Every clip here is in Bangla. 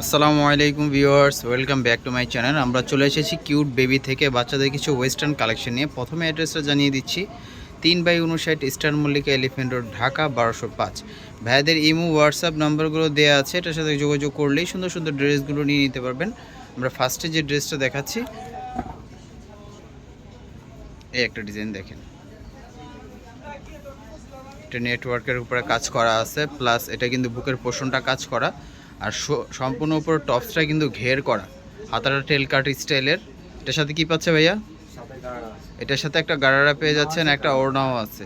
আসসালামু আলাইকুম viewers, welcome back to my channel. আমরা চলে এসেছি কিউট বেবি থেকে বাচ্চাদের কিছু ওয়েস্টার্ন কালেকশন নিয়ে। প্রথমে অ্যাড্রেসটা জানিয়ে দিচ্ছি। তিন বাই উনষাট eastern Mallika elephant road, Dhaka, বারোশো পাঁচ। ভাইদের ইমো, হোয়াটসঅ্যাপ নাম্বারগুলো দেওয়া আছে। এটার সাথে যোগাযোগ করলেই সুন্দর সুন্দর ড্রেসগুলো নিয়ে নিতে পারবেন। আমরা ফার্স্টে যে ড্রেসটা দেখাচ্ছি, এই একটা ডিজাইন দেখেন। এটা নেটওয়ার্কের উপরে কাজ করা আছে। প্লাস এটা কিন্তু বুকের পোষণটা কাজ করা। আর সম্পূর্ণ উপর টপসটা কিন্তু ঘের করা। হাতাটা টেল কাট স্টাইলের এটার সাথে কি পাচ্ছে ভাইয়া? এটার সাথে একটা গাড়ারা পেয়ে যাচ্ছেন একটা ওড়নাও আছে।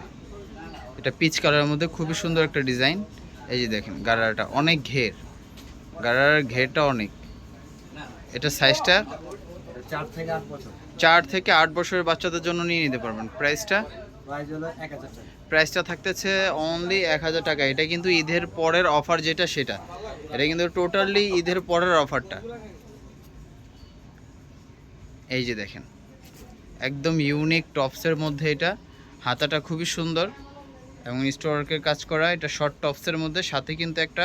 এটা পিচ কালারের মধ্যে খুবই সুন্দর একটা ডিজাইন এই যে দেখেন গাড়ারাটা অনেক ঘের। গাড়ারার ঘেরটা অনেক। এটা সাইজটা চার থেকে আট বছর। চার থেকে আট বছরের বাচ্চাদের জন্য নিয়ে নিতে পারবেন। প্রাইসটা প্রাইসটা থাকতেছে অনলি এক হাজার টাকা। এটা কিন্তু ঈদের পরের অফার যেটা সেটা। এটা কিন্তু টোটালি ঈদের পরের অফারটা এই যে দেখেন একদম ইউনিক টপসের মধ্যে এটা। হাতাটা খুবই সুন্দর এবং স্টোয়ার্কের কাজ করা। এটা শর্ট টপসের মধ্যে সাথে কিন্তু একটা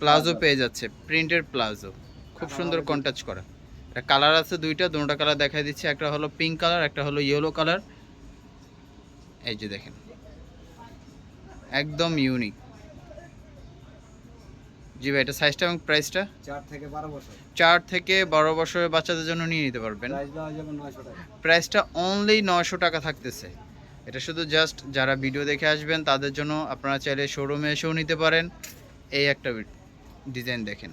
প্লাজো পেয়ে যাচ্ছে প্রিন্টের প্লাজো খুব সুন্দর কন্টাচ করা। এটা কালার আছে দুইটা দুটোটা কালার দেখাই দিচ্ছে। একটা হলো পিঙ্ক কালার একটা হলো ইয়েলো কালার এই যে দেখেন। একদম ইউনিক জি ভাই এটা সাইজটা এবং প্রাইসটা চার থেকে বারো বছর। চার থেকে বারো বছরের বাচ্চাদের জন্য নিয়ে নিতে পারবেন। প্রাইসটা অনলি নয়শো টাকা। থাকতেছে। এটা শুধু জাস্ট যারা ভিডিও দেখে আসবেন তাদের জন্য আপনারা চাইলে শোরুমে এসেও নিতে পারেন। এই একটা ডিজাইন দেখেন।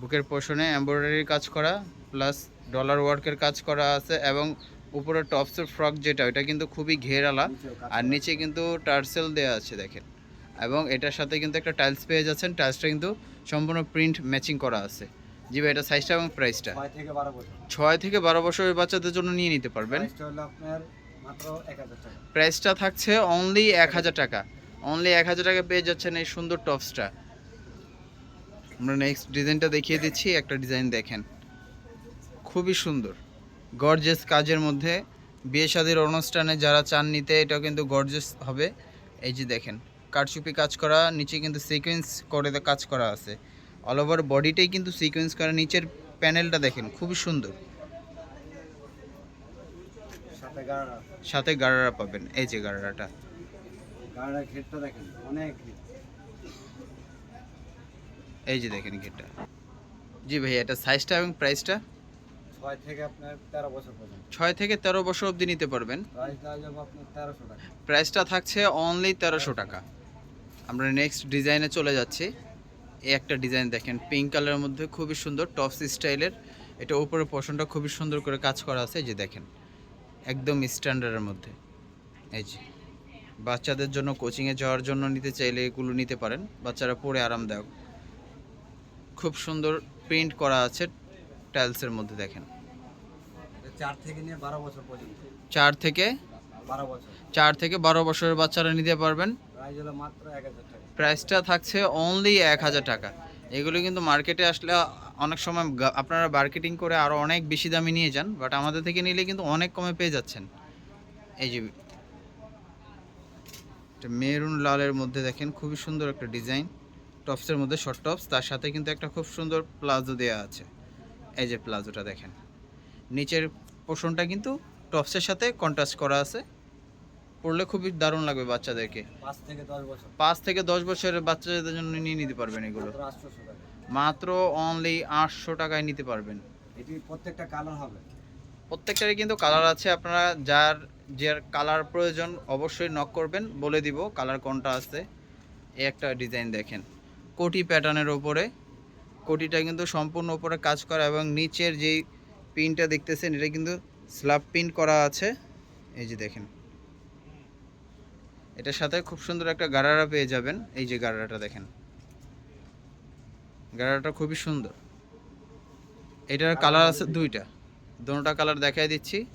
বুকের পোষণে এমব্রয়ডারির কাজ করা প্লাস ডলার ওয়ার্কের কাজ করা আছে এবং উপরে টপসের ফ্রক যেটা ওটা কিন্তু খুবই ঘেরালা। আর নিচে কিন্তু টার্সেল দেওয়া আছে দেখেন। এবং এটার সাথে কিন্তু একটা টাইলস পেয়ে যাচ্ছেন। টাইলসটা কিন্তু সম্পূর্ণ প্রিন্ট ম্যাচিং করা আছে। জি ভাই এটা সাইজটা এবং প্রাইসটা ছয় থেকে বারো বছরের বাচ্চাদের জন্য নিয়ে নিতে পারবেন। প্রাইসটা থাকছে অনলি এক হাজার টাকা। অনলি এক হাজার টাকা পেয়ে যাচ্ছেন এই সুন্দর টপসটা আমরা নেক্সট ডিজাইনটা দেখিয়ে দিচ্ছি। একটা ডিজাইন দেখেন। খুবই সুন্দর। গর্জেস কাজের মধ্যে। বিয়ে শাদির অনুষ্ঠানে যারা চান নিতে এটাও কিন্তু গর্জেস হবে। এই যে দেখেন কারচুপি কাজ করা নিচে কিন্তু সিকোয়েন্স করে কাজ করা আছে। অল ওভার বডিটাই কিন্তু সিকোয়েন্স করা। নিচের প্যানেলটা দেখেন খুবই সুন্দর। সাথে গাড়ারা। পাবেন এই যে গাড়ারাটা। এই যে দেখেন গেটটা জি ভাইয়া এটা সাইজটা এবং প্রাইসটা ছয় থেকে আপনার তেরো বছর পর্যন্ত। ছয় থেকে তেরো বছর অবধি নিতে পারবেন। তেরোশো টাকা। প্রাইসটা থাকছে অনলি তেরোশো টাকা। আমরা নেক্সট ডিজাইনে চলে যাচ্ছি। এই একটা ডিজাইন দেখেন পিঙ্ক কালারের মধ্যে খুবই সুন্দর টপস স্টাইলের এটা উপরে পোর্শনটা খুবই সুন্দর করে কাজ করা আছে এই যে দেখেন। একদম স্ট্যান্ডার্ডের মধ্যে। এই যে। বাচ্চাদের জন্য কোচিংয়ে যাওয়ার জন্য নিতে চাইলে এগুলো নিতে পারেন। বাচ্চারা পরে আরামদায়ক। খুব সুন্দর প্রিন্ট করা আছে টাইলসের মধ্যে দেখেন। চার থেকে নিয়ে বারো বছর পর্যন্ত। চার থেকে বারো বছর। চার থেকে বারো বছরের বাচ্চারা নিতে পারবেন। প্রাইসটা থাকছে অনলি এক হাজার টাকা। এগুলো কিন্তু মার্কেটে আসলে অনেক সময় আপনারা মার্কেটিং করে আরও অনেক বেশি দামে নিয়ে যান বাট আমাদের থেকে নিলে কিন্তু অনেক কমে পেয়ে যাচ্ছেন। এই যে মেরুন লালের মধ্যে দেখেন খুবই সুন্দর একটা ডিজাইন। টপসের মধ্যে শর্ট টপস তার সাথে কিন্তু একটা খুব সুন্দর প্লাজো দেওয়া আছে। এই যে প্লাজোটা দেখেন। নিচের পোষণটা কিন্তু টপসের সাথে কন্ট্রাস্ট করা আছে। পরলে খুবই দারুণ লাগবে বাচ্চাদেরকে। পাঁচ থেকে দশ বছরের বাচ্চাদের জন্য নিয়ে নিতে পারবেন এগুলো। মাত্র অনলি আটশো টাকায় নিতে পারবেন। প্রত্যেকটা কালার হবে। প্রত্যেকটারই কিন্তু কালার আছে। আপনারা যার যার কালার প্রয়োজন অবশ্যই নক করবেন। বলে দিব কালার কোনটা আছে। এই একটা ডিজাইন দেখেন। কোটি প্যাটার্নের ওপরে কোটিটা কিন্তু সম্পূর্ণ উপরে কাজ করা এবং নিচের যেই পিনটা দেখতেছেন, এটা কিন্তু স্ল্যাব পিন করা আছে। এই যে দেখেন। এটার সাথে খুব সুন্দর একটা গাড়ারা পেয়ে যাবেন। এই যে গাড়ারাটা দেখেন। গাড়ারাটা খুবই সুন্দর। এটার কালার আছে দুইটা। দুটোটা কালার দেখাই দিচ্ছি।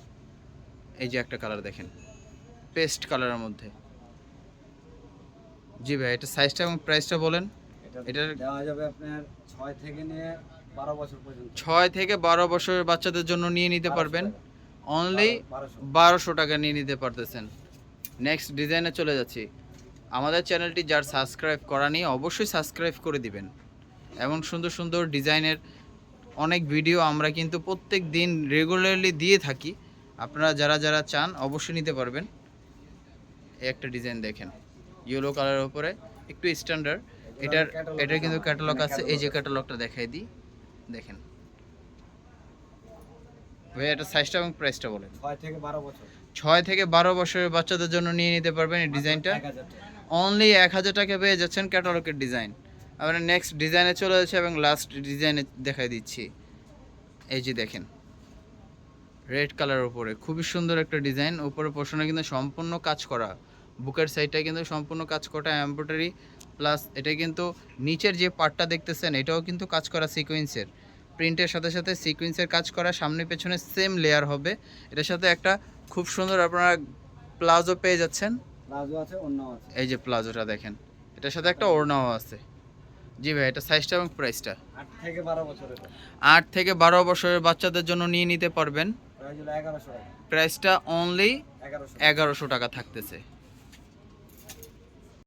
এই যে একটা কালার দেখেন। পেস্ট কালারের মধ্যে। জি ভাই, এটা সাইজটা এবং প্রাইসটা বলেন। এটা দেওয়া যাবে আপনার ছয় থেকে নিয়ে বারো বছর পর্যন্ত। ছয় থেকে বারো বছরের বাচ্চাদের জন্য নিয়ে নিতে পারবেন। অনলি বারোশো। টাকা নিয়ে নিতে পারতেছেন। নেক্সট ডিজাইনে চলে যাচ্ছি। আমাদের চ্যানেলটি যার সাবস্ক্রাইব করা নিয়ে অবশ্যই সাবস্ক্রাইব করে দিবেন। এবং সুন্দর সুন্দর ডিজাইনের অনেক ভিডিও আমরা কিন্তু প্রত্যেক দিন রেগুলারলি দিয়ে থাকি। আপনারা যারা যারা চান অবশ্যই নিতে পারবেন। এই একটা ডিজাইন দেখেন। ইয়েলো কালারের উপরে একটু স্ট্যান্ডার্ড এটার এটার কিন্তু ক্যাটালগ আছে এই যে ক্যাটালগটা দেখাই দিই দেখেন। ভাই এটা সাইজটা এবং প্রাইসটা বলেন। ছয় থেকে বারো বছর। ছয় থেকে বারো বছরের বাচ্চাদের জন্য নিয়ে নিতে পারবেন এই ডিজাইনটা। অনলি এক হাজার টাকা পেয়ে যাচ্ছেন ক্যাটালগের ডিজাইন আমরা নেক্সট ডিজাইনে চলে যাচ্ছে এবং লাস্ট ডিজাইনে দেখাই দিচ্ছি। এই যে দেখেন রেড কালার উপরে। খুবই সুন্দর একটা ডিজাইন উপরে পোর্শনে কিন্তু সম্পূর্ণ কাজ করা। বুকের সাইডটা কিন্তু সম্পূর্ণ কাজ করা এমব্রয়ডারি প্লাস এটা কিন্তু নিচের যে পার্টটা দেখতেছেন এটাও কিন্তু কাজ করা সিকোয়েন্সের প্রিন্টের সাথে সাথে সিকোয়েন্সের কাজ করা সামনে পেছনে সেম লেয়ার হবে। এটার সাথে একটা খুব সুন্দর আপনারা প্লাজো পেয়ে যাচ্ছেন। এই যে প্লাজোটা দেখেন এটার সাথে একটা ওড়নাও আছে। জি ভাই এটা সাইজটা এবং প্রাইসটা আট থেকে বারো বছরের বাচ্চাদের জন্য নিয়ে নিতে পারবেন। প্রাইসটা অনলি এগারোশো টাকা থাকতেছে।